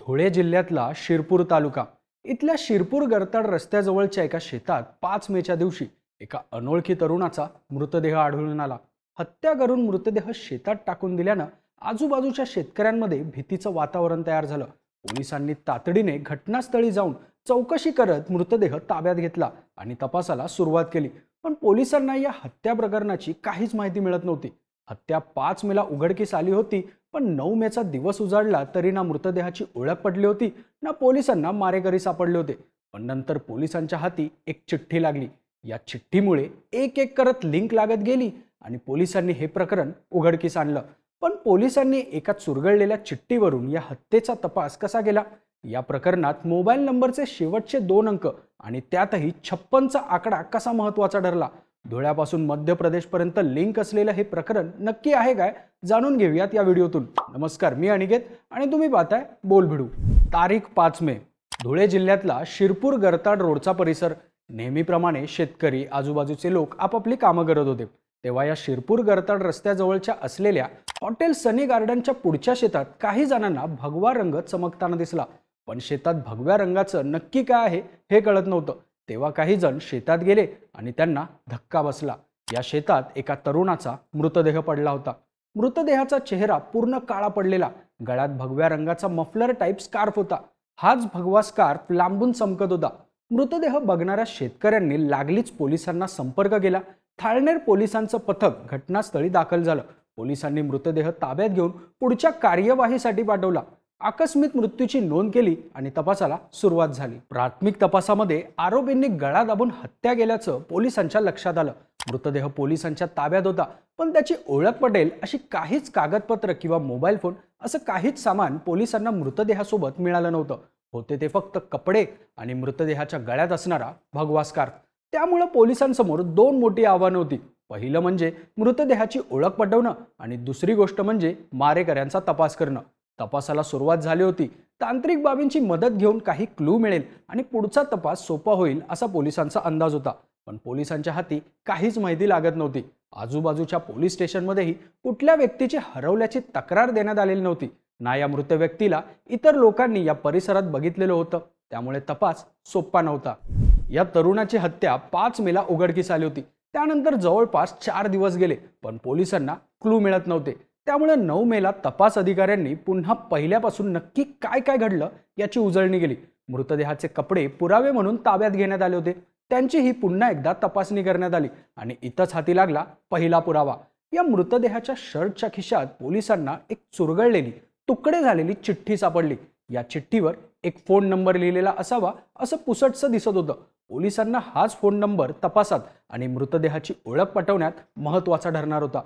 धुळे जिल्ह्यातला शिरपूर तालुका. इथल्या शिरपूर गरताड रस्त्याजवळच्या एका शेतात पाच मेच्या दिवशी एका अनोळखी तरुणाचा मृतदेह आढळून आला. हत्या करून मृतदेह शेतात टाकून दिल्यानं आजूबाजूच्या शेतकऱ्यांमध्ये भीतीचं वातावरण तयार झालं. पोलिसांनी तातडीने घटनास्थळी जाऊन चौकशी करत मृतदेह ताब्यात घेतला आणि तपासाला सुरुवात केली. पण पोलिसांना या हत्या प्रकरणाची काहीच माहिती मिळत नव्हती. हत्या पाच मेला उघडकीस आली होती पण नऊ मेचा दिवस उजाडला तरी ना मृतदेहाची ओळख पडली होती ना पोलिसांना मारेकरी सापडले होते. पण नंतर पोलिसांच्या हाती एक चिठ्ठी लागली. या चिठ्ठीमुळे एक एक करत लिंक लागत गेली आणि पोलिसांनी हे प्रकरण उघडकीस आणलं. पण पोलिसांनी एका चुरगळलेल्या चिठ्ठीवरून या हत्येचा तपास कसा केला? या प्रकरणात मोबाईल नंबरचे शेवटचे दोन अंक आणि त्यातही छप्पनचा आकडा कसा महत्त्वाचा ठरला? धुळ्यापासून मध्य प्रदेशपर्यंत लिंक असलेलं हे प्रकरण नक्की आहे काय? जाणून घेऊयात या व्हिडिओतून. नमस्कार मी अनिकेत आणि तुम्ही पाहताय बोल भिडू तारीख पाच मे. धुळे जिल्ह्यातला शिरपूर गरताड रोडचा परिसर. नेहमीप्रमाणे शेतकरी आजूबाजूचे लोक आपापली कामं करत होते. तेव्हा या शिरपूर गरताड रस्त्याजवळच्या असलेल्या हॉटेल सनी गार्डनच्या पुढच्या शेतात काही जणांना भगवा रंग चमकताना दिसला. पण शेतात भगव्या रंगाचं नक्की काय आहे हे कळत नव्हतं. तेव्हा काही जण शेतात गेले आणि त्यांना धक्का बसला. या शेतात एका तरुणाचा मृतदेह पडला होता. मृतदेहाचा चेहरा पूर्ण काळा पडलेला. गळ्यात भगव्या रंगाचा मफलर टाईप स्कार्फ होता. हाच भगवा स्कार्फ लांबून चमकत होता. मृतदेह बघणाऱ्या शेतकऱ्यांनी लागलीच पोलिसांना संपर्क केला. थाळनेर पोलिसांचं पथक घटनास्थळी दाखल झालं. पोलिसांनी मृतदेह ताब्यात घेऊन पुढच्या कार्यवाहीसाठी पाठवला. आकस्मिक मृत्यूची नोंद केली आणि तपासाला सुरुवात झाली. प्राथमिक तपासामध्ये आरोपींनी गळा दाबून हत्या केल्याचं पोलिसांच्या लक्षात आलं. मृतदेह पोलिसांच्या ताब्यात होता पण त्याची ओळख पटेल अशी काहीच कागदपत्र किंवा मोबाईल फोन असं काहीच सामान पोलिसांना मृतदेहासोबत मिळालं नव्हतं. होते ते फक्त कपडे आणि मृतदेहाच्या गळ्यात असणारा भगवा स्कार्फ त्यामुळं पोलिसांसमोर दोन मोठी आव्हानं होती. पहिलं म्हणजे मृतदेहाची ओळख पटवणं आणि दुसरी गोष्ट म्हणजे मारेकऱ्यांचा तपास करणं. तपासाला सुरुवात झाली होती. तांत्रिक बाबींची मदत घेऊन काही क्लू मिळेल आणि पुढचा तपास सोपा होईल असा पोलिसांचा अंदाज होता. पण पोलिसांच्या हाती काहीच माहिती लागत नव्हती. आजूबाजूच्या पोलीस स्टेशनमध्येही कुठल्या व्यक्तीची हरवल्याची तक्रार देण्यात आलेली नव्हती. ना या मृत व्यक्तीला इतर लोकांनी या परिसरात बघितलेलं होतं. त्यामुळे तपास सोपा नव्हता. या तरुणाची हत्या पाच मेला उघडकीस आली होती. त्यानंतर जवळपास चार दिवस गेले पण पोलिसांना क्लू मिळत नव्हते. त्यामुळे नऊ मेला तपास अधिकाऱ्यांनी पुन्हा पहिल्यापासून नक्की काय काय घडलं याची उजळणी केली. मृतदेहाचे कपडे पुरावे म्हणून ताब्यात घेण्यात आले होते. त्यांचीही पुन्हा एकदा तपासणी करण्यात आली आणि इथंच हाती लागला पहिला पुरावा. या मृतदेहाच्या शर्टच्या खिशात पोलिसांना एक चुरगळलेली तुकडे झालेली चिठ्ठी सापडली. या चिठ्ठीवर एक फोन नंबर लिहिलेला असावा असं पुसटसं दिसत होतं. पोलिसांना हाच फोन नंबर तपासात आणि मृतदेहाची ओळख पटवण्यात महत्त्वाचा ठरणार होता.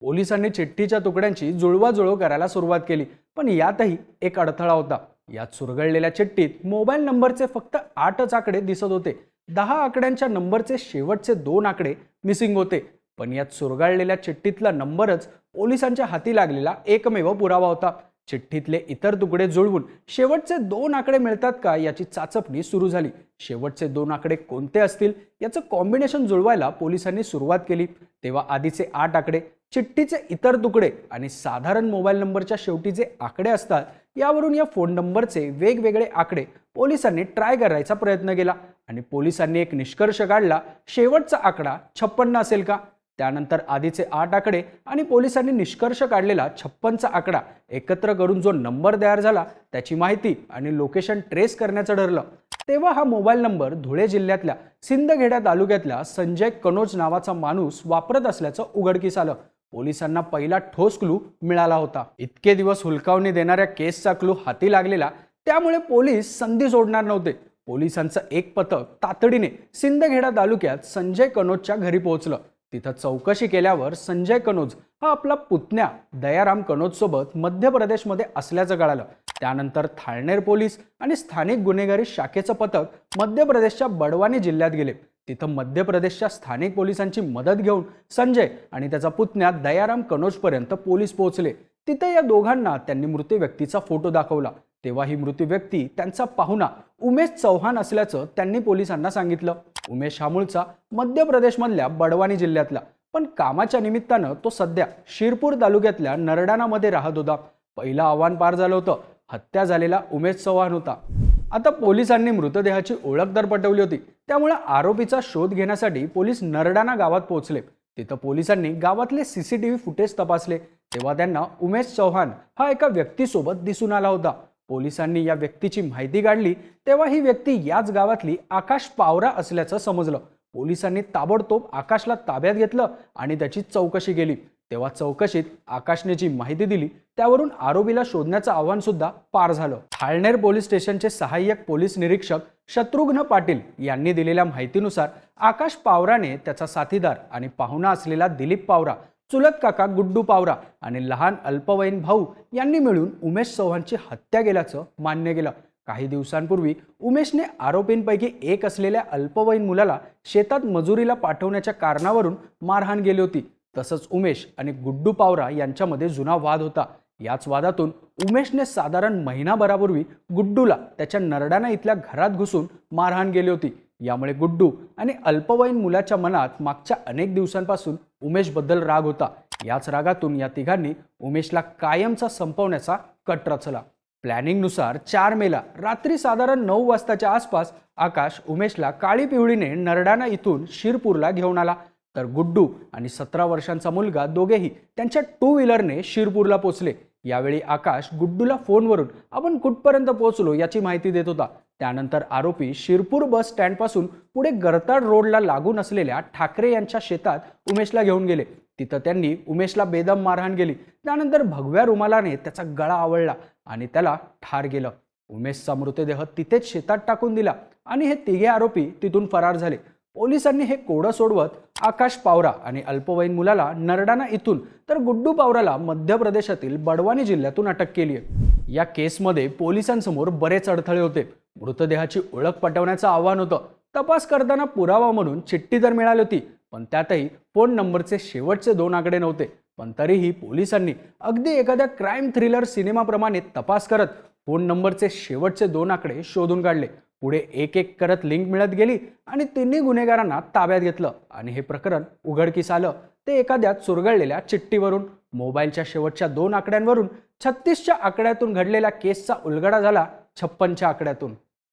पोलिसांनी चिठ्ठीच्या तुकड्यांची जुळवाजुळव करायला सुरुवात केली. पण यातही एक अडथळा होता. यात सुरगळलेल्या चिठ्ठीत मोबाईल नंबरचे फक्त आठच आकडे दिसत होते. दहा आकड्यांच्या नंबरचे शेवटचे दोन आकडे मिसिंग होते. पण यात सुरगळलेल्या चिठ्ठीतला नंबरच पोलिसांच्या हाती लागलेला एकमेव पुरावा होता. चिठ्ठीतले इतर तुकडे जुळवून शेवटचे दोन आकडे मिळतात का याची चाचपणी सुरू झाली. शेवटचे दोन आकडे कोणते असतील याचं कॉम्बिनेशन जुळवायला पोलिसांनी सुरुवात केली. तेव्हा आधीचे आठ आकडे चिठ्ठीचे इतर तुकडे आणि साधारण मोबाईल नंबरच्या शेवटी जे आकडे असतात यावरून या फोन नंबरचे वेगवेगळे आकडे पोलिसांनी ट्राय करायचा प्रयत्न केला आणि पोलिसांनी एक निष्कर्ष काढला शेवटचा आकडा छप्पन्न असेल का? त्यानंतर आधीचे आठ आकडे आणि पोलिसांनी निष्कर्ष काढलेला छप्पनचा आकडा एकत्र करून जो नंबर तयार झाला त्याची माहिती आणि लोकेशन ट्रेस करण्याचं ठरलं. तेव्हा हा मोबाईल नंबर धुळे जिल्ह्यातल्या सिंदखेडा तालुक्यातल्या संजय कनोज नावाचा माणूस वापरत असल्याचं उघडकीस आलं. पोलिसांना पहिला ठोस क्लू मिळाला होता. इतके दिवस हुलकावणी देणाऱ्या केसचा क्लू हाती लागलेला त्यामुळे पोलीस संधी सोडणार नव्हते. पोलिसांचं एक पथक तातडीने सिंदखेडा तालुक्यात संजय कनोजच्या घरी पोहोचलं. तिथं चौकशी केल्यावर संजय कनोज हा आपला पुतण्या दयाराम कनोज सोबत मध्य प्रदेशमध्ये असल्याचं कळालं. त्यानंतर थाळनेर पोलीस आणि स्थानिक गुन्हेगारी शाखेचं पथक मध्य प्रदेशच्या बडवानी जिल्ह्यात गेले. तिथं मध्य प्रदेशच्या स्थानिक पोलिसांची मदत घेऊन संजय आणि त्याचा पुतण्या दयाराम कनोजपर्यंत पोलीस पोहोचले. तिथे या दोघांना त्यांनी मृत व्यक्तीचा फोटो दाखवला. तेव्हा ही मृत व्यक्ती त्यांचा पाहुणा उमेश चव्हाण असल्याचं त्यांनी पोलिसांना सांगितलं. उमेश हा मूळचा मध्य प्रदेशमधल्या बडवानी जिल्ह्यातला. पण कामाच्या निमित्तानं तो सध्या शिरपूर तालुक्यातल्या नरडाणामध्ये राहत होता. पहिलं आव्हान पार झालं होतं. हत्या झालेला उमेश चव्हाण होता. आता पोलिसांनी मृतदेहाची ओळख तर पटवली होती. त्यामुळे आरोपीचा शोध घेण्यासाठी पोलीस नरडाणा गावात पोहोचले. तिथं पोलिसांनी गावातले सीसीटीव्ही फुटेज तपासले. तेव्हा त्यांना उमेश चव्हाण हा एका व्यक्तीसोबत दिसून आला होता. पोलिसांनी या व्यक्तीची माहिती काढली तेव्हा ही व्यक्ती याच गावातली आकाश पावरा असल्याचं समजलं. पोलिसांनी ताबडतोब आकाशला ताब्यात घेतलं आणि त्याची चौकशी केली. तेव्हा चौकशीत आकाशने जी माहिती दिली त्यावरून आरोपीला शोधण्याचं आव्हान सुद्धा पार झालं. थाळनेर पोलीस स्टेशनचे सहाय्यक पोलीस निरीक्षक शत्रुघ्न पाटील यांनी दिलेल्या माहितीनुसार आकाश पावराने त्याचा साथीदार आणि पाहुणा असलेला दिलीप पावरा चुलत काका गुड्डू पावरा आणि लहान अल्पवयीन भाऊ यांनी मिळून उमेश चव्हाणची हत्या केल्याचं मान्य केलं. काही दिवसांपूर्वी उमेशने आरोपींपैकी एक असलेल्या अल्पवयीन मुलाला शेतात मजुरीला पाठवण्याच्या कारणावरून मारहाण केली होती. तसंच उमेश आणि गुड्डू पावरा यांच्यामध्ये जुना वाद होता. याच वादातून उमेशने साधारण महिनाभरापूर्वी गुड्डूला त्याच्या नरडाणा इथल्या घरात घुसून मारहाण गेली होती. यामुळे गुड्डू आणि अल्पवयीन मुलाच्या मनात मागच्या अनेक दिवसांपासून उमेशबद्दल राग होता. याच रागातून या तिघांनी उमेशला कायमचा संपवण्याचा कट रचला. प्लॅनिंगनुसार चार मेला रात्री साधारण नऊ वाजताच्या आसपास आकाश उमेशला काळी पिवळीने नरडाणा इथून शिरपूरला घेऊन आला. तर गुड्डू आणि सतरा वर्षांचा मुलगा दोघेही त्यांच्या टू व्हीलरने शिरपूरला पोचले. यावेळी आकाश गुड्डूला फोनवरून आपण कुठपर्यंत पोहोचलो याची माहिती देत होता. त्यानंतर आरोपी शिरपूर बस स्टँडपासून पुढे गरताड रोडला लागून असलेल्या ठाकरे यांच्या शेतात उमेशला घेऊन गेले. तिथं त्यांनी उमेशला बेदम मारहाण केली. त्यानंतर भगव्या रुमालाने त्याचा गळा आवळला आणि त्याला ठार गेलं उमेशचा मृतदेह तिथेच शेतात टाकून दिला आणि हे तिघे आरोपी तिथून फरार झाले. पोलिसांनी हे कोडं सोडवत आकाश पावरा आणि अल्पवयीन मुलाला नरडाणा इथून तर गुड्डू पावराला मध्य प्रदेशातील बडवानी जिल्ह्यातून अटक केली आहे. या केसमध्ये पोलिसांसमोर बरेच अडथळे होते. मृतदेहाची ओळख पटवण्याचं आव्हान होतं. तपास करताना पुरावा म्हणून चिठ्ठी तर मिळाली होती पण त्यातही फोन नंबरचे शेवटचे दोन आकडे नव्हते. पण तरीही पोलिसांनी अगदी एखाद्या क्राईम थ्रिलर सिनेमाप्रमाणे तपास करत फोन नंबरचे शेवटचे दोन आकडे शोधून काढले. पुढे एक एक करत लिंक मिळत गेली आणि तिन्ही गुन्हेगारांना ताब्यात घेतलं आणि हे प्रकरण उघडकीस आलं. ते एखाद्या चुरगळलेल्या चिठ्ठीवरून मोबाईलच्या शेवटच्या दोन आकड्यांवरून छत्तीसच्या आकड्यातून घडलेल्या केसचा उलगडा झाला छप्पनच्या आकड्यातून.